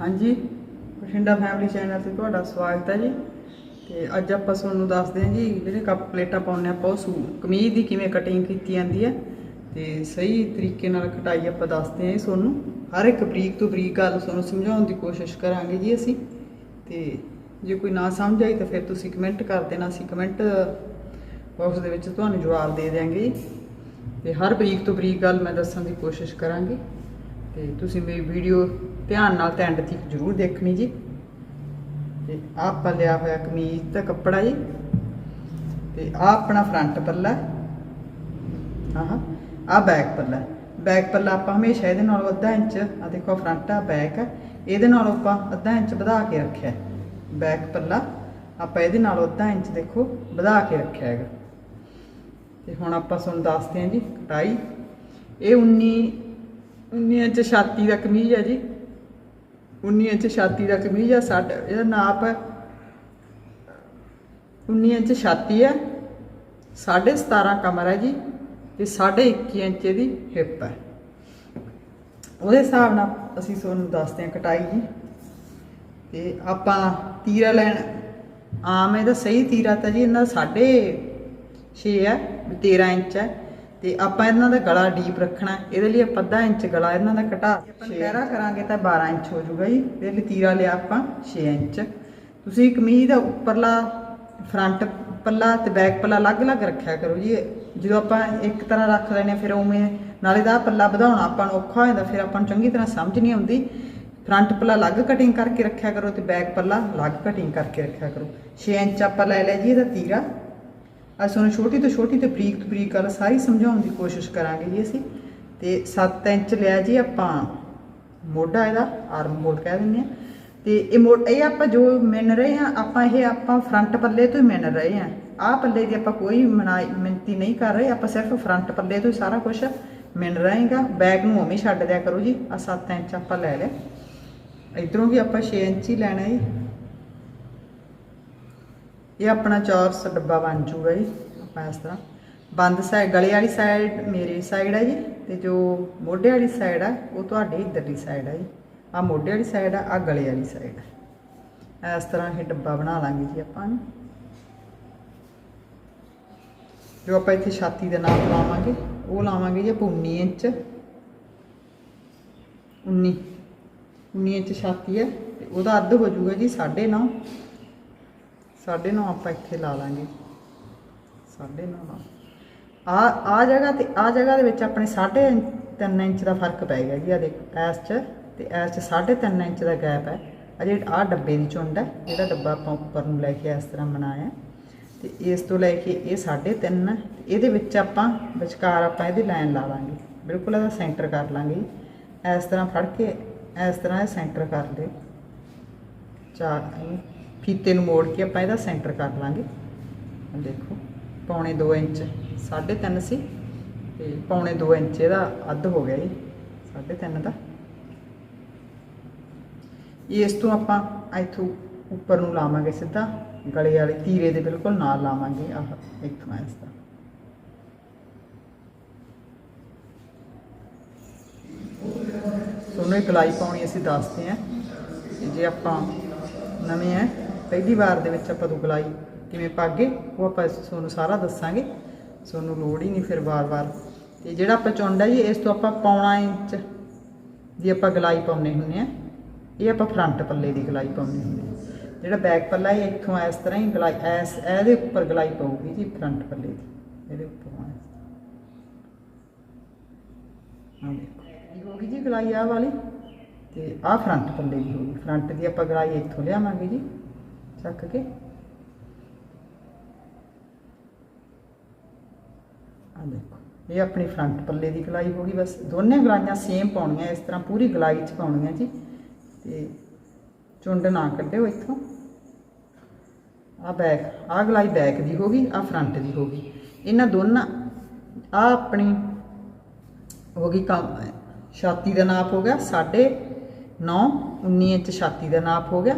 ਹਾਂਜੀ, Bathinda family channel ਤੇ ਤੁਹਾਡਾ ਸਵਾਗਤ ਹੈ ਜੀ। ਤੇ ਅੱਜ ਆਪਾਂ ਤੁਹਾਨੂੰ ਦੱਸਦੇ ਹਾਂ ਜੀ, ਜਿਹੜੇ ਕੱਪ ਪਲੇਟਾਂ ਪਾਉਂਦੇ ਆਪਾਂ, ਉਹ ਸੂ, ਕਮੀਜ਼ ਦੀ ਕਿਵੇਂ ਕਟਿੰਗ ਕੀਤੀ ਜਾਂਦੀ ਹੈ। ਤੇ ਸਹੀ ਤਰੀਕੇ ਨਾਲ ਕਟਾਈ ਆਪਾਂ ਦੱਸਦੇ ਹਾਂ ਜੀ ਤੁਹਾਨੂੰ। ਹਰ ਇੱਕ ਬਰੀਕ ਤੋਂ ਬਰੀਕ ਗੱਲ ਤੁਹਾਨੂੰ ਸਮਝਾਉਣ ਦੀ ਕੋਸ਼ਿਸ਼ ਕਰਾਂਗੇ ਜੀ ਅਸੀਂ। ਤੇ ਜੇ ਕੋਈ ਨਾ ਸਮਝ ਆਈ ਤਾਂ ਫਿਰ ਤੁਸੀਂ ਕਮੈਂਟ ਕਰ ਦੇਣਾ, ਅਸੀਂ ਕਮੈਂਟ ਬਾਕਸ ਦੇ ਵਿੱਚ ਤੁਹਾਨੂੰ ਜਵਾਬ ਦੇ ਦਿਆਂਗੇ ਜੀ। ਤੇ ਹਰ ਬਰੀਕ ਤੋਂ ਬਰੀਕ ਗੱਲ ਮੈਂ ਦੱਸਣ ਦੀ ਕੋਸ਼ਿਸ਼ ਕਰਾਂਗੀ। ਤੇ ਤੁਸੀਂ ਮੇਰੀ ਵੀਡੀਓ ਧਿਆਨ ਨਾਲ ਤੇ ਐਂਡ ਤੱਕ ਜ਼ਰੂਰ ਦੇਖਣੀ ਜੀ। ਤੇ ਆਹ ਆਪਾਂ ਲਿਆ ਹੋਇਆ ਕਮੀਜ਼ ਦਾ ਕੱਪੜਾ ਜੀ। ਤੇ ਆਹ ਆਪਣਾ ਫਰੰਟ ਪੱਲਾ। ਆਹ ਆਹ ਬੈਕ ਪੱਲਾ। ਬੈਕ ਪੱਲਾ ਆਪਾਂ ਹਮੇਸ਼ਾ ਇਹਦੇ ਨਾਲੋਂ ਅੱਧਾ ਇੰਚ ਆ ਦੇਖੋ ਫਰੰਟ ਆ ਬੈਕ ਆ ਇਹਦੇ ਨਾਲੋਂ ਆਪਾਂ ਅੱਧਾ ਇੰਚ ਵਧਾ ਕੇ ਰੱਖਿਆ। ਬੈਕ ਪੱਲਾ, ਆਪਾਂ ਇਹਦੇ ਨਾਲੋਂ ਅੱਧਾ ਇੰਚ ਦੇਖੋ ਵਧਾ ਕੇ ਰੱਖਿਆ ਹੈਗਾ। ਤੇ ਹੁਣ ਆਪਾਂ ਤੁਹਾਨੂੰ ਦੱਸਦੇ ਹਾਂ ਜੀ, ਕਟਾਈ। ਇਹ 19 19 ਇੰਚ ਛਾਤੀ ਦਾ ਕਮੀਜ਼ ਹੈ ਜੀ। 19 ਇੰਚ ਛਾਤੀ ਦਾ ਕਮੀਜ਼ ਹੈ ਸਾਡਾ ਇਹਦਾ ਨਾਪ ਹੈ। 19 ਇੰਚ ਛਾਤੀ ਹੈ 17.5 ਕਮਰ ਹੈ ਜੀ, ਤੇ 21 ਇੰਚ ਇਹਦੀ ਹਿੱਪ ਹੈ। ਉਹਦੇ ਹਿਸਾਬ ਨਾਲ ਅਸੀਂ ਤੁਹਾਨੂੰ ਦੱਸਦੇ ਹਾਂ ਕਟਾਈ ਜੀ। ਤੇ ਆਪਾਂ ਤੀਰਾ ਲੈਣ, ਆਮ ਇਹਦਾ ਸਹੀ ਤੀਰਾ ਤਾਂ ਜੀ ਇਹਨਾਂ ਦਾ ਸਾਢੇ 6 ਹੈ, ਵੀ 13 ਇੰਚ ਹੈ। ਤੇ ਆਪਾਂ ਇਹਨਾਂ ਦਾ ਗਲਾ ਡੀਪ ਰੱਖਣਾ। ਇਹਦੇ ਲਈ ਆਪਾਂ ਅੱਧਾ ਇੰਚ ਗਲਾ ਇਹਨਾਂ ਦਾ ਘਟਾ ਆਪਾਂ ਪਹਿਰਾ ਕਰਾਂਗੇ ਤਾਂ 12 ਇੰਚ ਹੋ ਜਾਊਗਾ ਜੀ। ਇਹਦੇ ਲਈ ਤੀਰਾ ਲਿਆ ਆਪਾਂ 6 ਇੰਚ। ਤੁਸੀਂ ਕਮੀਜ਼ ਦਾ ਉੱਪਰਲਾ ਫਰੰਟ ਪੱਲਾ ਤੇ ਬੈਕ ਪੱਲਾ ਅਲੱਗ-ਅਲੱਗ ਰੱਖਿਆ ਕਰੋ ਜੀ। ਜਦੋਂ ਆਪਾਂ ਇੱਕ ਤਰ੍ਹਾਂ ਰੱਖ ਲੈਨੇ ਫਿਰ ਉਵੇਂ ਨਾਲੇ ਦਾ ਪੱਲਾ ਵਧਾਉਣਾ ਆਪਾਂ ਨੂੰ ਔਖਾ ਹੋ ਜਾਂਦਾ ਫਿਰ ਆਪਾਂ ਨੂੰ ਚੰਗੀ ਤਰ੍ਹਾਂ ਸਮਝ ਨਹੀਂ ਆਉਂਦੀ। ਫਰੰਟ ਪੱਲਾ ਅਲੱਗ ਕਟਿੰਗ ਕਰਕੇ ਰੱਖਿਆ ਕਰੋ ਤੇ ਬੈਕ ਪੱਲਾ ਅਲੱਗ ਕਟਿੰਗ ਕਰਕੇ ਰੱਖਿਆ ਕਰੋ। 6 ਇੰਚ ਆਪਾਂ ਲੈ ਲਿਆ ਜੀ ਇਹਦਾ ਤੀਰਾ। ਅੱਜ ਤੁਹਾਨੂੰ ਛੋਟੀ ਤੋਂ ਛੋਟੀ ਤੇ ਬਰੀਕ ਤੋਂ ਬਰੀਕ ਗੱਲ ਸਾਰੀ ਸਮਝਾਉਣ ਦੀ ਕੋਸ਼ਿਸ਼ ਕਰਾਂਗੇ ਜੀ ਅਸੀਂ। ਤੇ 7 ਇੰਚ ਲਿਆ ਜੀ ਆਪਾਂ ਮੋਢਾ ਇਹਦਾ ਆਰਮ ਹੋਲ ਕਹਿ ਦਿੰਦੇ ਆ ਤੇ ਇਹ ਮੋ, ਇਹ ਆਪਾਂ ਜੋ ਮਿਣ ਰਹੇ ਆ ਆਪਾਂ ਇਹ ਆਪਾਂ ਫਰੰਟ ਪੱਲੇ ਤੋਂ ਹੀ ਮਿਣ ਰਹੇ ਆ ਆਹ ਪੱਲੇ ਦੀ ਆਪਾਂ ਕੋਈ ਮਨਾਈ, ਮਿਣਤੀ ਨਹੀਂ ਕਰ ਰਹੇ, ਆਪਾਂ ਸਿਰਫ ਫਰੰਟ ਪੱਲੇ ਤੋਂ ਹੀ ਸਾਰਾ ਕੁਝ ਮਿਣ ਰਹੇਗਾ। ਬੈਗ ਨੂੰ ਉਵੇਂ ਛੱਡ ਦਿਆ ਕਰੋ ਜੀ ਆ 7 ਇੰਚ ਆਪਾਂ ਲੈ ਲਿਆ। ਇਧਰੋਂ ਵੀ ਆਪਾਂ 6 ਇੰਚ ਹੀ ਲੈਣਾ ਜੀ। ਇਹ ਆਪਣਾ ਚੌਰਸ ਡੱਬਾ ਬਣ ਜੂਗਾ ਜੀ, ਆਪਾਂ ਇਸ ਤਰ੍ਹਾਂ। ਬੰਦ ਸਾਈਡ ਗਲੇ ਵਾਲੀ ਸਾਈਡ ਮੇਰੀ ਸਾਈਡ ਹੈ ਜੀ ਤੇ ਜੋ ਮੋਢੇ ਵਾਲੀ ਸਾਈਡ ਹੈ ਉਹ ਤੁਹਾਡੀ ਇੱਧਰਲੀ ਸਾਈਡ ਹੈ ਜੀ। ਆ ਮੋਢੇ ਵਾਲੀ ਸਾਈਡ ਆ ਆ ਗਲੇ ਵਾਲੀ ਸਾਈਡ ਇਸ ਤਰ੍ਹਾਂ ਇਹ ਡੱਬਾ ਬਣਾ ਲਾਂਗੇ ਜੀ ਆਪਾਂ ਜੋ ਆਪਾਂ ਇੱਥੇ ਛਾਤੀ ਦੇ ਨਾਲ ਲਾਵਾਂਗੇ, ਉਹ ਲਾਵਾਂਗੇ ਜੀ ਆਪਾਂ 19 ਇੰਚ। 19 19 ਇੰਚ ਛਾਤੀ ਹੈ ਤੇ ਉਹਦਾ ਅੱਧ ਹੋ ਜਾਊਗਾ ਜੀ 9.5 ਸਾਢੇ ਨੌ ਆਪਾਂ ਇੱਥੇ ਲਾ ਲਾਂਗੇ। ਸਾਢੇ ਨੌ ਲਾ। ਆ ਆ ਜਗ੍ਹਾ ਤੇ, ਆ ਜਗ੍ਹਾ ਦੇ ਵਿੱਚ ਆਪਣੇ ਸਾਢੇ 3 ਇੰਚ ਦਾ ਫ਼ਰਕ ਪੈ ਗਿਆ ਜੀ, ਆ ਦੇਖ, ਐਸ ਚ ਤੇ ਐਸ ਚ ਸਾਢੇ 3 ਇੰਚ ਦਾ ਗੈਪ ਹੈ। ਅਜੇ ਜਿਹੜਾ ਆ ਡੱਬੇ ਦੀ ਚੁੰਡ ਹੈ, ਜਿਹੜਾ ਡੱਬਾ ਆਪਾਂ ਉੱਪਰ ਨੂੰ ਲੈ ਕੇ ਇਸ ਤਰ੍ਹਾਂ ਬਣਾਇਆ ਤੇ ਇਸ ਤੋਂ ਲੈ ਕੇ ਇਹ ਸਾਢੇ 3 ਇਹਦੇ ਵਿੱਚ ਆਪਾਂ ਵਿਚਕਾਰ ਆਪਾਂ ਇਹਦੀ ਲਾਈਨ ਲਾ ਲਾਂਗੇ। ਬਿਲਕੁਲ ਇਹਦਾ ਸੈਂਟਰ ਕਰ ਲਾਂਗੇ ਜੀ। ਇਸ ਤਰ੍ਹਾਂ ਫੜ ਕੇ ਇਸ ਤਰ੍ਹਾਂ ਇਹ ਸੈਂਟਰ ਕਰ ਲਿਓ ਚਾਰ ਫੀਤੇ ਨੂੰ ਮੋੜ ਕੇ ਆਪਾਂ ਇਹਦਾ ਸੈਂਟਰ ਕਰ ਲਾਂਗੇ ਦੇਖੋ, ਪੌਣੇ 2 ਇੰਚ 3.5 ਸੀ, ਤੇ ਪੌਣੇ 2 ਇੰਚ ਇਹਦਾ ਅੱਧ ਹੋ ਗਿਆ ਜੀ 3.5 ਦਾ। ਇਸ ਤੋਂ ਆਪਾਂ ਇੱਥੋਂ ਉੱਪਰ ਨੂੰ ਲਾਵਾਂਗੇ ਸਿੱਧਾ, ਗਲੇ ਵਾਲੇ ਤੀਰੇ ਦੇ ਬਿਲਕੁਲ ਨਾਲ ਲਾਵਾਂਗੇ ਆਹ ਇੱਥੋਂ ਇਸ ਦਾ। ਤੁਹਾਨੂੰ ਇਹ ਗਲਾਈ ਪਾਉਣੀ ਅਸੀਂ ਦੱਸਦੇ ਹਾਂ ਜੇ ਆਪਾਂ ਨਵੇਂ ਹੈ ਪਹਿਲੀ ਵਾਰ ਦੇ ਵਿੱਚ ਆਪਾਂ ਤੋਂ ਗਲਾਈ ਕਿਵੇਂ ਪਾਗੇ, ਉਹ ਆਪਾਂ ਤੁਹਾਨੂੰ ਸਾਰਾ ਦੱਸਾਂਗੇ। ਤੁਹਾਨੂੰ ਲੋੜ ਹੀ ਨਹੀਂ ਫਿਰ ਵਾਰ-ਵਾਰ। ਤੇ ਜਿਹੜਾ ਆਪਾਂ ਚੁੰਡਾ ਜੀ, ਇਸ ਤੋਂ ਆਪਾਂ ਪੌਣਾ ਇੰਚ ਦੀ ਆਪਾਂ ਗਲਾਈ ਪਾਉਨੇ ਹੁੰਨੇ ਆ ਇਹ ਆਪਾਂ ਫਰੰਟ ਪੱਲੇ ਦੀ ਗਲਾਈ ਪਾਉਨੇ ਹੁੰਦੇ ਆ ਜਿਹੜਾ ਬੈਕ ਪੱਲਾ ਇਹ ਇੱਥੋਂ ਇਸ ਤਰ੍ਹਾਂ ਹੀ ਗਲਾਈ ਐਸ ਇਹਦੇ ਉੱਪਰ ਗਲਾਈ ਪਊਗੀ ਜੀ, ਫਰੰਟ ਪੱਲੇ ਦੀ। ਇਹਦੇ ਉੱਪਰ ਆਹ ਇਹ ਹੋ ਗਈ ਜੀ ਗਲਾਈ ਆਹ ਵਾਲੀ। ਤੇ ਆਹ ਫਰੰਟ ਪੱਲੇ ਦੀ ਹੋ ਗਈ। ਫਰੰਟ ਦੀ ਆਪਾਂ ਗਲਾਈ ਇੱਥੋਂ ਲਿਆਵਾਂਗੇ ਜੀ। ਚੱਕ ਕੇ। ਆ ਦੇਖੋ, ਇਹ ਆਪਣੀ ਫਰੰਟ ਪੱਲੇ ਦੀ ਗਲਾਈ ਹੋ ਗਈ ਬਸ। ਦੋਨੇ ਗਲਾਈਆਂ ਸੇਮ ਪਾਉਣੀਆਂ, ਇਸ ਤਰ੍ਹਾਂ ਪੂਰੀ ਗਲਾਈ 'ਚ ਪਾਉਣੀਆਂ ਜੀ। ਤੇ ਚੁੰਡ ਨਾ ਕੱਢਿਓ ਇੱਥੋਂ। ਆ ਬੈਕ ਆ ਗਲਾਈ ਬੈਕ ਦੀ ਹੋ ਗਈ ਆ ਫਰੰਟ ਦੀ ਹੋ ਗਈ। ਇਹਨਾਂ ਦੋਨਾਂ ਆ ਆਪਣੀ ਹੋ ਗਈ ਕੰਮ, ਛਾਤੀ ਦਾ ਨਾਪ ਹੋ ਗਿਆ 9.5 19 ਇੰਚ ਛਾਤੀ ਦਾ ਨਾਪ ਹੋ ਗਿਆ।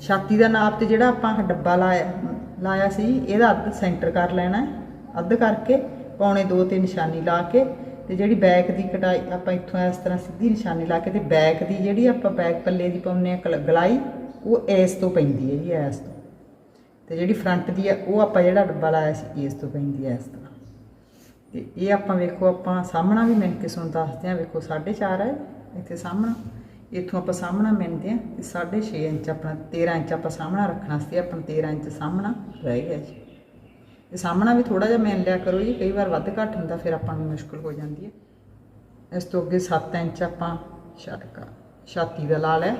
ਛਾਤੀ ਦਾ ਨਾਪ ਤੇ ਜਿਹੜਾ ਆਪਾਂ ਡੱਬਾ ਲਾਇਆ ਲਾਇਆ ਸੀ, ਇਹਦਾ ਅੱਧ ਸੈਂਟਰ ਕਰ ਲੈਣਾ ਅੱਧ ਕਰਕੇ ਪੌਣੇ 2 ਤੇ ਨਿਸ਼ਾਨੀ ਲਾ ਕੇ ਤੇ ਜਿਹੜੀ ਬੈਕ ਦੀ ਕਟਾਈ, ਆਪਾਂ ਇੱਥੋਂ ਇਸ ਤਰ੍ਹਾਂ ਸਿੱਧੀ ਨਿਸ਼ਾਨੀ ਲਾ ਕੇ ਤੇ ਬੈਕ ਦੀ ਜਿਹੜੀ ਆਪਾਂ ਬੈਕ ਪੱਲੇ ਦੀ ਪਾਉਂਦੇ ਆ ਕਲ- ਗਲਾਈ, ਉਹ ਇਸ ਤੋਂ ਪੈਂਦੀ ਹੈ ਜੀ, ਇਸ ਤੋਂ। ਤੇ ਜਿਹੜੀ ਫਰੰਟ ਦੀ ਹੈ, ਉਹ ਆਪਾਂ ਜਿਹੜਾ ਡੱਬਾ ਲਾਇਆ ਸੀ, ਇਸ ਤੋਂ ਪੈਂਦੀ ਹੈ, ਇਸ ਤਰ੍ਹਾਂ। ਤੇ ਇਹ ਆਪਾਂ ਵੇਖੋ, ਆਪਾਂ ਸਾਹਮਣਾ ਵੀ ਮਿਣ ਕੇ ਤੁਹਾਨੂੰ ਦੱਸਦੇ ਆ ਵੇਖੋ 4.5 ਹੈ, ਇੱਥੇ ਸਾਹਮਣਾ। ਇੱਥੋਂ ਆਪਾਂ ਸਾਹਮਣਾ ਮਿਣਦੇ ਆ ਤੇ 6.5 ਇੰਚ ਆਪਣਾ 13 ਇੰਚ ਆਪਾਂ ਸਾਹਮਣਾ ਰੱਖਣਾ ਸੀ ਆਪਣਾ 13 ਇੰਚ ਸਾਹਮਣਾ ਰਹਿ ਗਿਆ ਜੀ। ਤੇ ਸਾਹਮਣਾ ਵੀ ਥੋੜਾ ਜਿਹਾ ਮਿਣ ਲਿਆ ਕਰੋ ਜੀ, ਕਈ ਵਾਰ ਵੱਧ ਘੱਟ ਹੁੰਦਾ, ਫਿਰ ਆਪਾਂ ਨੂੰ ਮੁਸ਼ਕਲ ਹੋ ਜਾਂਦੀ ਹੈ। ਇਸ ਤੋਂ ਅੱਗੇ 7 ਇੰਚ ਆਪਾਂ ਛਾਤਕਾ ਛਾਤੀ ਦਾ ਲਾ ਲਿਆ।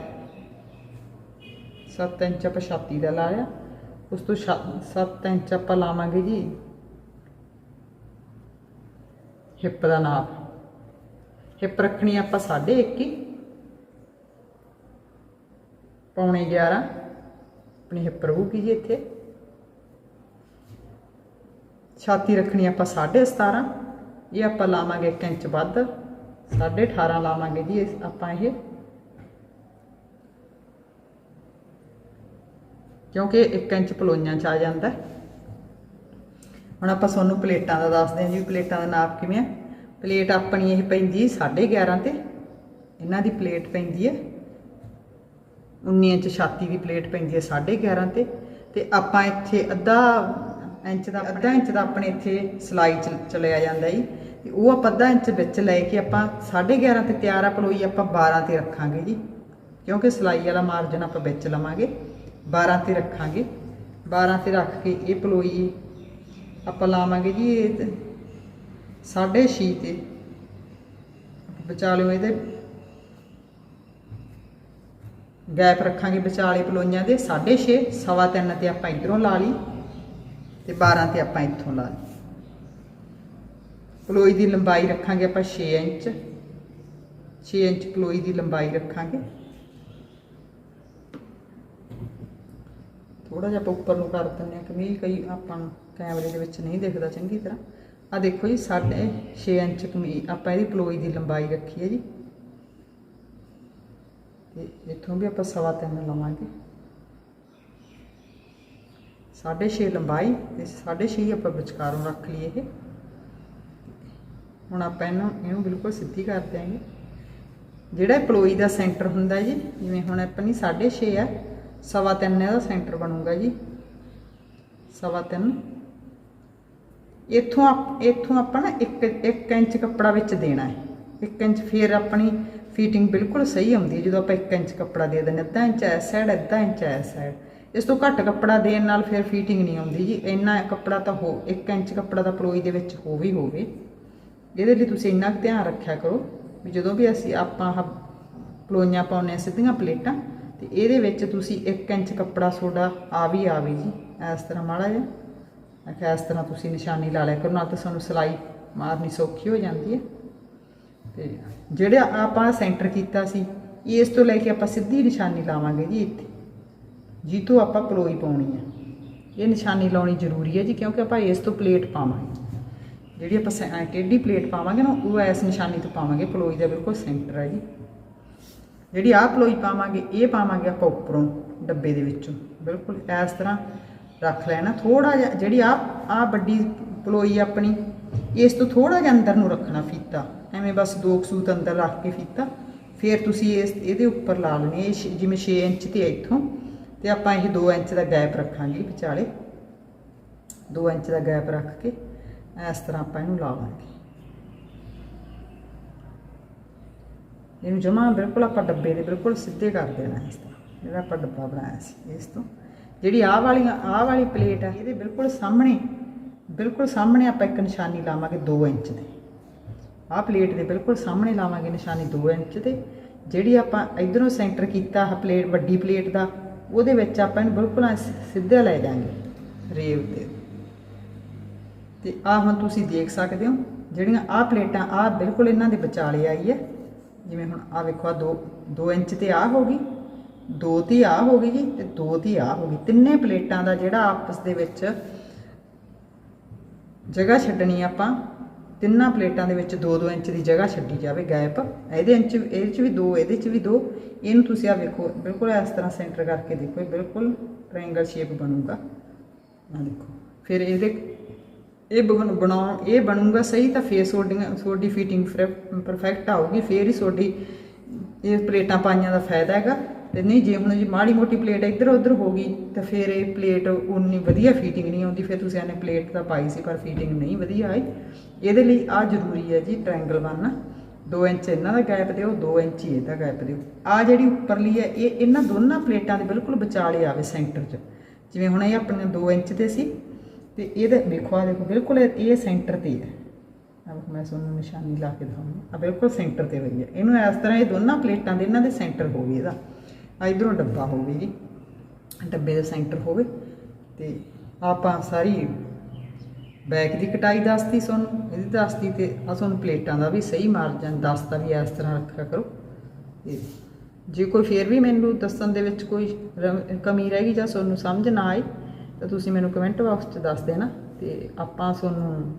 7 ਇੰਚ ਆਪਾਂ ਛਾਤੀ ਦਾ ਲਾ ਲਿਆ। ਉਸ ਤੋਂ 7 ਇੰਚ ਆਪਾਂ ਲਾਵਾਂਗੇ ਜੀ ਹਿੱਪ ਦਾ ਨਾਪ। ਹਿੱਪ ਰੱਖਣੀ ਆਪਾਂ 1.5 ਹੀ। ਪੌਣੇ 11 ਆਪਣੀ ਹਿੱਪ ਰਹੂਗੀ ਜੀ ਇੱਥੇ। ਛਾਤੀ ਰੱਖਣੀ ਆਪਾਂ 17.5 ਇਹ ਆਪਾਂ ਲਾਵਾਂਗੇ 1 ਇੰਚ ਵੱਧ। 18.5 ਲਾਵਾਂਗੇ ਜੀ ਆਪਾਂ ਇਹ। ਕਿਉਂਕਿ 1 ਇੰਚ ਪਲੋਈਆਂ ਚ ਆ ਜਾਂਦਾ। ਹੁਣ ਆਪਾਂ ਤੁਹਾਨੂੰ ਪਲੇਟਾਂ ਦਾ ਦੱਸਦੇ ਹਾਂ ਜੀ, ਪਲੇਟਾਂ ਦਾ ਨਾਪ ਕਿਵੇਂ ਹੈ ਪਲੇਟ ਆਪਣੀ ਇਹ ਪੈਂਦੀ 11.5 ਤੇ। ਇਹਨਾਂ ਦੀ ਪਲੇਟ ਪੈਂਦੀ ਹੈ। 19 ਇੰਚ ਛਾਤੀ ਦੀ ਪਲੇਟ ਪੈਂਦੀ ਹੈ 11.5 ਤੇ ਤੇ ਆਪਾਂ ਇੱਥੇ ਅੱਧਾ ਇੰਚ ਦਾ ਅੱਧਾ ਇੰਚ ਦਾ ਆਪਣੇ ਇੱਥੇ ਸਲਾਈ ਚ ਚਲਿਆ ਜਾਂਦਾ ਜੀ। ਤੇ ਉਹ ਆਪਾਂ ਅੱਧਾ ਇੰਚ ਵਿੱਚ ਲੈ ਕੇ ਆਪਾਂ 11.5 ਤੇ ਤਿਆਰ ਆ ਪਲੋਈ ਆਪਾਂ 12 ਤੇ ਰੱਖਾਂਗੇ ਜੀ। ਕਿਉਂਕਿ ਸਲਾਈ ਵਾਲਾ ਮਾਰਜਨ ਆਪਾਂ ਵਿੱਚ ਲਵਾਂਗੇ 12 ਤੇ ਰੱਖਾਂਗੇ। 12 ਤੇ ਰੱਖ ਕੇ ਇਹ ਪਲੋਈ ਆਪਾਂ ਲਾਵਾਂਗੇ ਜੀ, ਇਹ ਤੇ ਸਾਢੇ ਛੇ ਤੇ। ਵਿਚਾਲਿਓ ਇਹਦੇ ਗੈਪ ਰੱਖਾਂਗੇ ਵਿਚਾਲੇ ਪਲੋਈਆਂ ਦੇ 6.5 ਸਵਾ ਤਿੰਨ ਤੇ ਆਪਾਂ ਇਧਰੋਂ ਲਾ ਲਈ ਤੇ 12 ਤੇ ਆਪਾਂ ਇੱਥੋਂ ਲਾ ਲਈ। ਪਲੋਈ ਦੀ ਲੰਬਾਈ ਰੱਖਾਂਗੇ ਆਪਾਂ 6 ਇੰਚ 6 ਇੰਚ ਪਲੋਈ ਦੀ ਲੰਬਾਈ ਰੱਖਾਂਗੇ। ਥੋੜਾ ਜਿਹਾ ਆਪਾਂ ਉੱਪਰ ਨੂੰ ਕਰ ਦਿੰਦੇ ਹਾਂ ਕਿ ਕਈ ਆਪਾਂ ਨੂੰ ਕੈਮਰੇ ਦੇ ਵਿੱਚ ਨਹੀਂ ਦਿਖਦਾ ਚੰਗੀ ਤਰ੍ਹਾਂ। ਆ ਦੇਖੋ ਜੀ, ਸਾਢੇ 6 ਇੰਚ ਕਮੀਜ਼ ਆਪਾਂ ਇਹਦੀ ਪਲੋਈ ਦੀ ਲੰਬਾਈ ਰੱਖੀ ਹੈ ਜੀ। ਇੱਥੋਂ ਵੀ ਆਪਾਂ ਸਵਾ ਤਿੰਨ ਲਵਾਂਗੇ। ਸਾਢੇ 6 ਲੰਬਾਈ ਤੇ ਸਾਢੇ 6 ਆਪਾਂ ਵਿਚਕਾਰੋਂ ਰੱਖ ਲਈਏ ਇਹ। ਹੁਣ ਆਪਾਂ ਇਹਨੂੰ ਇਹਨੂੰ ਬਿਲਕੁਲ ਸਿੱਧੀ ਕਰ ਦਿਆਂਗੇ। ਜਿਹੜਾ ਪਲੋਈ ਦਾ ਸੈਂਟਰ ਹੁੰਦਾ ਜੀ, ਜਿਵੇਂ ਹੁਣ ਆਪਣੀ 6.5 ਆ, ਸਵਾ ਤਿੰਨ ਇਹਦਾ ਸੈਂਟਰ ਬਣੂਗਾ ਜੀ। ਸਵਾ ਤਿੰਨ। ਇੱਥੋਂ ਆਪ- ਇੱਥੋਂ ਆਪਾਂ ਨਾ 1 1 ਇੰਚ ਕੱਪੜਾ ਵਿੱਚ ਦੇਣਾ ਹੈ। 1 ਇੰਚ ਫਿਰ ਆਪਣੀ ਫਿਟਿੰਗ ਬਿਲਕੁਲ ਸਹੀ ਆਉਂਦੀ ਹੈ। ਜਦੋਂ ਆਪਾਂ 1 ਇੰਚ ਕੱਪੜਾ ਦੇ ਦਿੰਦੇ ਅੱਧਾ ਇੰਚ ਇਸ ਸਾਈਡ, ਅੱਧਾ ਇੰਚ ਇਸ ਸਾਈਡ। ਇਸ ਤੋਂ ਘੱਟ ਕੱਪੜਾ ਦੇਣ ਨਾਲ ਫਿਰ ਫਿਟਿੰਗ ਨਹੀਂ ਆਉਂਦੀ ਜੀ। ਇੰਨਾ ਕੱਪੜਾ ਤਾਂ ਹੋ 1 ਇੰਚ ਕੱਪੜਾ ਤਾਂ ਪਲੋਈ ਦੇ ਵਿੱਚ ਹੋ ਵੀ ਹੋਵੇ। ਇਹਦੇ ਲਈ ਤੁਸੀਂ ਇੰਨਾ ਕੁ ਧਿਆਨ ਰੱਖਿਆ ਕਰੋ ਵੀ ਜਦੋਂ ਵੀ ਅਸੀਂ ਆਪਾਂ ਆਹ ਪਲੋਈਆਂ ਪਾਉਂਦੇ ਹਾਂ, ਸਿੱਧੀਆਂ ਪਲੇਟਾਂ, ਤੇ ਇਹਦੇ ਵਿੱਚ ਤੁਸੀਂ 1 ਇੰਚ ਕੱਪੜਾ ਤੁਹਾਡਾ ਆ ਵੀ ਆਵੇ ਜੀ। ਇਸ ਤਰ੍ਹਾਂ ਮਾੜਾ ਜਿਹਾ। ਆਖਿਆ ਇਸ ਤਰ੍ਹਾਂ ਤੁਸੀਂ ਨਿਸ਼ਾਨੀ ਲਾ ਲਿਆ ਕਰੋ, ਨਾਲ ਤਾਂ ਤੁਹਾਨੂੰ ਸਿਲਾਈ ਮਾਰਨੀ ਸੌਖੀ ਹੋ ਜਾਂਦੀ ਹੈ। ਤੇ ਜਿਹੜਾ ਆਪਾਂ ਸੈਂਟਰ ਕੀਤਾ ਸੀ, ਇਸ ਤੋਂ ਲੈ ਕੇ ਆਪਾਂ ਸਿੱਧੀ ਨਿਸ਼ਾਨੀ ਲਾਵਾਂਗੇ ਜੀ ਇੱਥੇ। ਜੀ ਆਪਾਂ ਪਲੋਈ ਪਾਉਣੀ ਹੈ ਇਹ ਨਿਸ਼ਾਨੀ ਲਾਉਣੀ ਜ਼ਰੂਰੀ ਹੈ ਜੀ, ਕਿਉਂਕਿ ਆਪਾਂ ਇਸ ਤੋਂ ਪਲੇਟ ਪਾਵਾਂਗੇ। ਜਿਹੜੀ ਆਪਾਂ ਸੈ- ਟੇਢੀ ਪਲੇਟ ਪਾਵਾਂਗੇ ਨਾ, ਉਹ ਇਸ ਨਿਸ਼ਾਨੀ ਤੋਂ ਪਾਵਾਂਗੇ, ਪਲੋਈ ਦਾ ਬਿਲਕੁਲ ਸੈਂਟਰ ਹੈ ਜੀ। ਜਿਹੜੀ ਆਹ ਪਲੋਈ ਪਾਵਾਂਗੇ, ਇਹ ਪਾਵਾਂਗੇ ਆਪਾਂ ਉੱਪਰੋਂ, ਡੱਬੇ ਦੇ ਵਿੱਚੋਂ। ਬਿਲਕੁਲ ਇਸ ਤਰ੍ਹਾਂ ਰੱਖ ਲੈਣਾ। ਥੋੜਾ ਜਿਹਾ, ਜਿਹੜੀ ਆ ਆ ਵੱਡੀ ਪਲੋਈ ਆਪਣੀ, ਇਸ ਤੋਂ ਥੋੜਾ ਜਿਹਾ ਅੰਦਰ ਨੂੰ ਰੱਖਣਾ ਫੀਤਾ। ਐਵੇਂ ਬਸ ਦੋ ਕੁ ਸੂਤ ਅੰਦਰ ਰੱਖ ਕੇ ਫੀਤਾ। ਫਿਰ ਤੁਸੀਂ ਇਸ ਇਹਦੇ ਉੱਪਰ ਲਾ ਲੈਣੀ ਇਹ ਛੇ- ਜਿਵੇਂ 6 ਇੰਚ ਤੇ ਇੱਥੋਂ। ਤੇ ਆਪਾਂ ਇਹ 2 ਇੰਚ ਦਾ ਗੈਪ ਰੱਖਾਂਗੇ ਵਿਚਾਲੇ। 2 ਇੰਚ ਦਾ ਗੈਪ ਰੱਖ ਕੇ ਇਸ ਤਰ੍ਹਾਂ ਆਪਾਂ ਇਹਨੂੰ ਲਾਵਾਂਗੇ ਇਹਨੂੰ ਜਮਾ ਬਿਲਕੁਲ ਆਪਾਂ ਡੱਬੇ ਦੇ ਬਿਲਕੁਲ ਸਿੱਧੇ ਕਰ ਦੇਣਾ ਇਸ ਤਰ੍ਹਾਂ। ਜਿਹੜਾ ਆਪਾਂ ਡੱਬਾ ਬਣਾਇਆ ਸੀ, ਇਸ ਤੋਂ। ਜਿਹੜੀ ਆਹ ਵਾਲੀ ਆਹ ਵਾਲੀ ਪਲੇਟ ਆ ਇਹਦੇ ਬਿਲਕੁਲ ਸਾਹਮਣੇ ਬਿਲਕੁਲ ਸਾਹਮਣੇ ਆਪਾਂ ਇੱਕ ਨਿਸ਼ਾਨੀ ਲਾਵਾਂਗੇ 2 ਇੰਚ ਦੀ। ਆਹ ਪਲੇਟ ਦੇ ਬਿਲਕੁਲ ਸਾਹਮਣੇ ਲਾਵਾਂਗੇ ਨਿਸ਼ਾਨੀ 2 ਇੰਚ ਤੇ। ਜਿਹੜੀ ਆਪਾਂ ਇਧਰੋਂ ਸੈਂਟਰ ਕੀਤਾ, ਆਹ ਪਲੇਟ ਵੱਡੀ ਪਲੇਟ ਦਾ, ਉਹਦੇ ਵਿੱਚ ਆਪਾਂ ਇਹਨੂੰ ਬਿਲਕੁਲ ਸਿੱਧਾ ਲੈ ਜਾਾਂਗੇ ਰੇਵ ਤੇ। ਤੇ ਆਹ ਹੁਣ ਤੁਸੀਂ ਦੇਖ ਸਕਦੇ ਹੋ, ਜਿਹੜੀਆਂ ਆਹ ਪਲੇਟਾਂ ਆਹ ਬਿਲਕੁਲ ਇਹਨਾਂ ਦੇ ਵਿਚਾਲੇ ਆਈ ਹੈ। ਜਿਵੇਂ ਹੁਣ ਆਹ ਵੇਖੋ ਆ 2 2 ਇੰਚ ਤੇ ਆਹ ਹੋ ਗਈ 2 ਤੇ ਆਹ ਹੋ ਗਈ ਜੀ, ਤੇ 2 ਤੇ ਆਹ ਹੋ ਗਈ। ਤਿੰਨੇ ਪਲੇਟਾਂ ਦਾ ਜਿਹੜਾ ਆਪਸ ਦੇ ਵਿੱਚ ਜਗ੍ਹਾ ਛੱਡਣੀ ਆਪਾਂ ਤਿੰਨਾਂ ਪਲੇਟਾਂ ਦੇ ਵਿੱਚ 2-2 ਇੰਚ ਦੀ ਜਗ੍ਹਾ ਛੱਡੀ ਜਾਵੇ ਗੈਪ। ਇਹਦੇ ਇੰਚ ਇਹਦੇ ਚ ਵੀ 2 ਇਹਦੇ ਚ ਵੀ 2 ਇਹਨੂੰ ਤੁਸੀਂ ਆ ਵੇਖੋ, ਬਿਲਕੁਲ ਇਸ ਤਰ੍ਹਾਂ ਸੈਂਟਰ ਕਰਕੇ ਦੇਖੋ, ਇਹ ਬਿਲਕੁਲ ਟ੍ਰਾਇੰਗਲ ਸ਼ੇਪ ਬਣੂਗਾ। ਆ ਦੇਖੋ, ਫਿਰ ਇਹਦੇ, ਇਹ ਬਣਾਉਣ, ਇਹ ਬਣੂਗਾ ਸਹੀ ਤਾਂ ਫੇਰ ਤੁਹਾਡੀਆਂ ਤੁਹਾਡੀ ਫਿਟਿੰਗ ਪਰਫੈਕਟ ਆਊਗੀ, ਫੇਰ ਹੀ ਤੁਹਾਡੀ ਇਹ ਪਲੇਟਾਂ ਪਾਈਆਂ ਦਾ ਫਾਇਦਾ ਹੈਗਾ। ਤੇ ਨਹੀਂ ਜੇ ਹੁਣ ਜੀ ਮਾੜੀ ਮੋਟੀ ਪਲੇਟ ਇੱਧਰ ਉੱਧਰ ਹੋ ਗਈ, ਤਾਂ ਫਿਰ ਇਹ ਪਲੇਟ ਉਨੀ ਵਧੀਆ ਫਿਟਿੰਗ ਨਹੀਂ ਆਉਂਦੀ, ਫਿਰ ਤੁਸੀਂ ਇਹਨੇ ਪਲੇਟ ਤਾਂ ਪਾਈ ਸੀ, ਪਰ ਫਿਟਿੰਗ ਨਹੀਂ ਵਧੀਆ ਆਈ। ਇਹਦੇ ਲਈ ਆ ਜ਼ਰੂਰੀ ਹੈ ਜੀ ਟ੍ਰਾਇੰਗਲ ਬਣਨਾ 2 ਇੰਚ ਇਹਨਾਂ ਦਾ ਗੈਪ ਦਿਓ 2 ਇੰਚ ਹੀ ਇਹਦਾ ਗੈਪ ਦਿਓ। ਆ ਜਿਹੜੀ ਉੱਪਰਲੀ ਹੈ, ਇਹ ਇਹਨਾਂ ਦੋਨਾਂ ਪਲੇਟਾਂ ਦੇ ਬਿਲਕੁਲ ਵਿਚਾਲੇ ਆਵੇ ਸੈਂਟਰ 'ਚ। ਜਿਵੇਂ ਹੁਣ ਇਹ ਆਪਣੇ 2 ਇੰਚ ਤੇ ਸੀ, ਤੇ ਇਹਦੇ ਦੇਖੋ ਆ ਦੇਖੋ, ਬਿਲਕੁਲ ਇਹ ਇਹ ਸੈਂਟਰ ਤੇ ਹੈ ਆ ਮੈਂ ਤੁਹਾਨੂੰ ਨਿਸ਼ਾਨੀ ਲਾ ਕੇ ਦਿਖਾਉਂਦੀ ਆ ਬਿਲਕੁਲ ਸੈਂਟਰ ਤੇ ਹੋਈ ਹੈ। ਇਹਨੂੰ ਇਸ ਤਰ੍ਹਾਂ ਇਹ ਦੋਨਾਂ ਪਲੇਟਾਂ ਦੇ, ਇਹਨਾਂ ਦੇ ਸੈਂਟਰ ਹੋਵੇ ਇਹਦਾ। ਇਧਰੋਂ ਡੱਬਾ ਹੋਵੇ ਜੀ, ਡੱਬੇ ਦਾ ਸੈਂਟਰ ਹੋਵੇ, ਤੇ ਆਪਾਂ ਸਾਰੀ ਬੈਕ ਦੀ ਕਟਾਈ ਦੱਸਤੀ ਤੁਹਾਨੂੰ, ਇਹਦੀ ਦੱਸਤੀ ਤੇ ਆ ਤੁਹਾਨੂੰ ਪਲੇਟਾਂ ਦਾ ਵੀ ਸਹੀ ਮਾਰਜਨ ਦੱਸਤਾ ਵੀ ਇਸ ਤਰ੍ਹਾਂ ਰੱਖਿਆ ਕਰੋ। ਤੇ ਜੇ ਕੋਈ ਫੇਰ ਵੀ ਮੈਨੂੰ ਦੱਸਣ ਦੇ ਵਿੱਚ ਕੋਈ ਰ- ਕਮੀ ਰਹਿ ਗਈ ਜਾਂ ਤੁਹਾਨੂੰ ਸਮਝ ਨਾ ਆਈ ਤਾਂ ਤੁਸੀਂ ਮੈਨੂੰ ਕਮੈਂਟ ਬਾਕਸ 'ਚ ਦੱਸ ਦੇਣਾ, ਤੇ ਆਪਾਂ ਤੁਹਾਨੂੰ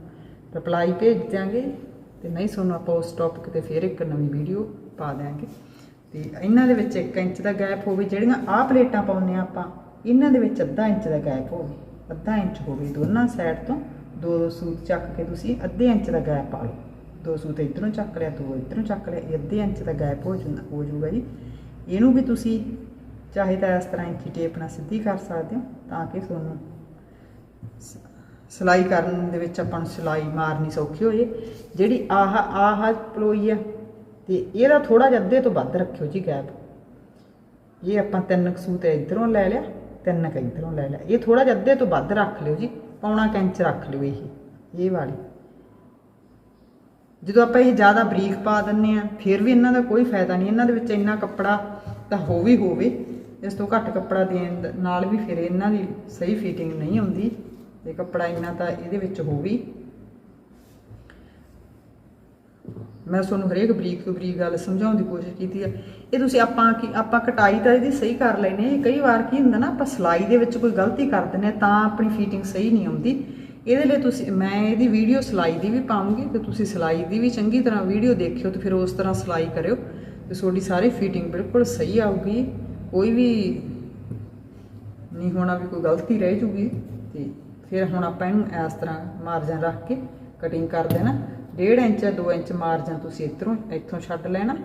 ਰਿਪਲਾਈ ਭੇਜ ਦਿਆਂਗੇ, ਤੇ ਨਹੀਂ ਤੁਹਾਨੂੰ ਆਪਾਂ ਉਸ ਟੌਪਿਕ ਤੇ ਫੇਰ ਇੱਕ ਨਵੀਂ ਵੀਡੀਓ ਪਾ ਦਿਆਂਗੇ। ਤੇ ਇਹਨਾਂ ਦੇ ਵਿੱਚ 1 ਇੰਚ ਦਾ ਗੈਪ ਹੋਵੇ, ਜਿਹੜੀਆਂ ਆਹ ਪਲੇਟਾਂ ਪਾਉਂਦੇ ਆ ਆਪਾਂ, ਇਹਨਾਂ ਦੇ ਵਿੱਚ ਅੱਧਾ ਇੰਚ ਦਾ ਗੈਪ ਹੋਵੇ, ਅੱਧਾ ਇੰਚ ਹੋਵੇ ਦੋਨਾਂ ਸਾਈਡ ਤੋਂ, ਦੋ ਦੋ ਸੂਤ ਚੱਕ ਕੇ ਤੁਸੀਂ ਅੱਧੇ ਇੰਚ ਦਾ ਗੈਪ ਪਾ ਲਓ। ਦੋ ਸੂਤ ਇਧਰੋਂ ਚੱਕ ਲਿਆ, ਦੋ ਇਧਰੋਂ ਚੱਕ ਲਿਆ, ਇਹ ਅੱਧੇ ਇੰਚ ਦਾ ਗੈਪ ਹੋ ਜਾਂਦਾ ਹੋ ਜਾਊਗਾ ਜੀ। ਇਹਨੂੰ ਵੀ ਤੁਸੀਂ ਚਾਹੇ ਤਾਂ ਇਸ ਤਰ੍ਹਾਂ ਇੰਚੀ ਟੇਪ ਨਾਲ ਸਿੱਧੀ ਕਰ ਸਕਦੇ ਹੋ, ਤਾਂ ਕਿ ਤੁਹਾਨੂੰ ਸ- ਸਿਲਾਈ ਕਰਨ ਦੇ ਵਿੱਚ ਆਪਾਂ ਨੂੰ ਸਿਲਾਈ ਮਾਰਨੀ ਸੌਖੀ ਹੋ ਜੇ ਜਿਹੜੀ ਆਹ ਆਹ ਪਲੋਈ ਆ ਤੇ ਇਹਦਾ ਥੋੜਾ ਜਿਹਾ ਅੱਧੇ ਤੋਂ ਵੱਧ ਰੱਖਿਓ ਜੀ ਗੈਪ। ਇਹ ਆਪਾਂ ਤਿੰਨ ਕੁ ਸੂਤ ਇਧਰੋਂ ਲੈ ਲਿਆ, ਤਿੰਨ ਕੁ ਇਧਰੋਂ ਲੈ ਲਿਆ। ਇਹ ਥੋੜਾ ਜਿਹਾ ਅੱਧੇ ਤੋਂ ਵੱਧ ਰੱਖ ਲਿਓ ਜੀ, ਪੌਣਾ ਕੈਂਚ ਰੱਖ ਲਿਓ ਇਹ ਇਹ ਵਾਲੀ। ਜਦੋਂ ਆਪਾਂ ਇਹ ਜ਼ਿਆਦਾ ਬਰੀਕ ਪਾ ਦਿੰਨੇ ਆ ਫਿਰ ਵੀ ਇਹਨਾਂ ਦਾ ਕੋਈ ਫਾਇਦਾ ਨਹੀਂ। ਇਹਨਾਂ ਦੇ ਵਿੱਚ ਇੰਨਾ ਕੱਪੜਾ ਤਾਂ ਹੋ ਵੀ ਹੋਵੇ, ਇਸ ਤੋਂ ਘੱਟ ਕੱਪੜਾ ਦੇਣ ਨਾਲ ਵੀ ਫਿਰ ਇਹਨਾਂ ਦੀ ਸਹੀ ਫਿਟਿੰਗ ਨਹੀਂ ਹੁੰਦੀ। ਤੇ ਕੱਪੜਾ ਇੰਨਾ ਤਾਂ ਇਹਦੇ ਵਿੱਚ ਹੋਵੇ ਹੀ। ਮੈਂ ਤੁਹਾਨੂੰ ਹਰੇਕ ਬਰੀਕ ਤੋਂ ਬਰੀਕ ਗੱਲ ਸਮਝਾਉਣ ਦੀ ਕੋਸ਼ਿਸ਼ ਕੀਤੀ ਆ। ਇਹ ਤੁਸੀਂ ਆਪਾਂ ਕੀ ਆਪਾਂ ਕਟਾਈ ਤਾਂ ਇਹਦੀ ਸਹੀ ਕਰ ਲੈਨੇ ਆ। ਕਈ ਵਾਰ ਕੀ ਹੁੰਦਾ ਨਾ, ਆਪਾਂ ਸਿਲਾਈ ਦੇ ਵਿੱਚ ਕੋਈ ਗਲਤੀ ਕਰ ਦਿੰਦੇ ਹਾਂ ਤਾਂ ਆਪਣੀ ਫਿਟਿੰਗ ਸਹੀ ਨਹੀਂ ਆਉਂਦੀ। ਇਹਦੇ ਲਈ ਤੁਸੀਂ ਮੈਂ ਇਹਦੀ ਵੀਡੀਓ ਸਿਲਾਈ ਦੀ ਵੀ ਪਾਉਂਗੀ ਤੇ ਤੁਸੀਂ ਸਿਲਾਈ ਦੀ ਵੀ ਚੰਗੀ ਤਰ੍ਹਾਂ ਵੀਡੀਓ ਦੇਖਿਓ ਤੇ ਫਿਰ ਉਸ ਤਰ੍ਹਾਂ ਸਿਲਾਈ ਕਰਿਓ ਤੇ ਤੁਹਾਡੀ ਸਾਰੀ ਫਿਟਿੰਗ ਬਿਲਕੁਲ ਸਹੀ ਆਊਗੀ। ਕੋਈ ਵੀ ਨਹੀਂ ਹੋਣਾ ਵੀ ਕੋਈ ਗਲਤੀ ਰਹਿ ਜੂਗੀ ਤੇ ਫਿਰ ਹੁਣ ਆਪਾਂ ਇਹਨੂੰ ਇਸ ਤਰ੍ਹਾਂ ਮਾਰਜਨ ਰੱਖ ਕੇ ਕਟਿੰਗ ਕਰ ਦੇਣਾ। 1.5 ਇੰਚ ਜਾਂ 2 ਇੰਚ ਮਾਰਜਨ ਤੁਸੀਂ ਇੱਧਰੋਂ, ਇੱਥੋਂ ਛੱਡ ਲੈਣਾ।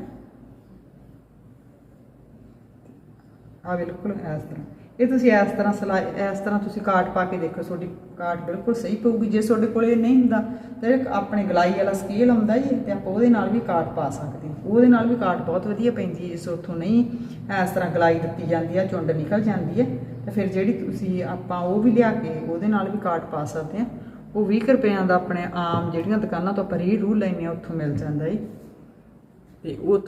ਆ ਬਿਲਕੁਲ ਇਸ ਤਰ੍ਹਾਂ। ਇਹ ਤੁਸੀਂ ਇਸ ਤਰ੍ਹਾਂ ਸਿਲਾਈ, ਇਸ ਤਰ੍ਹਾਂ ਤੁਸੀਂ ਕਾਟ ਪਾ ਕੇ ਦੇਖੋ, ਤੁਹਾਡੀ ਕਾਟ ਬਿਲਕੁਲ ਸਹੀ ਪਊਗੀ। ਜੇ ਤੁਹਾਡੇ ਕੋਲ ਇਹ ਨਹੀਂ ਹੁੰਦਾ, ਤਾਂ ਆਪਣੇ ਗਲਾਈ ਵਾਲਾ ਸਕੇਲ ਆਉਂਦਾ ਜੀ, ਤੇ ਆਪਾਂ ਉਹਦੇ ਨਾਲ ਵੀ ਕਾਟ ਪਾ ਸਕਦੇ ਹਾਂ। ਉਹਦੇ ਨਾਲ ਵੀ ਕਾਟ ਬਹੁਤ ਵਧੀਆ ਪੈਂਦੀ ਹੈ, ਜੇ ਉੱਥੋਂ ਨਹੀਂ ਇਸ ਤਰ੍ਹਾਂ ਗਲਾਈ ਦਿੱਤੀ ਜਾਂਦੀ ਹੈ ਚੁੰਡ ਨਿਕਲ ਜਾਂਦੀ ਹੈ, ਤਾਂ ਫਿਰ ਜਿਹੜੀ ਤੁਸੀਂ ਆਪਾਂ ਉਹ ਵੀ ਲਿਆ ਕੇ ਉਹਦੇ ਨਾਲ ਵੀ ਕਾਟ ਪਾ ਸਕਦੇ ਹਾਂ। ਉਹ 20 ਕੁ ਰੁਪਈਆਂ ਦਾ ਆਪਣੇ ਆਮ ਜਿਹੜੀਆਂ ਦੁਕਾਨਾਂ ਤੋਂ ਆਪਾਂ ਰੀ ਰੂ ਲੈਂਦੇ ਹਾਂ, ਉੱਥੋਂ ਮਿਲ ਜਾਂਦਾ ਜੀ। ਤੇ ਉਹ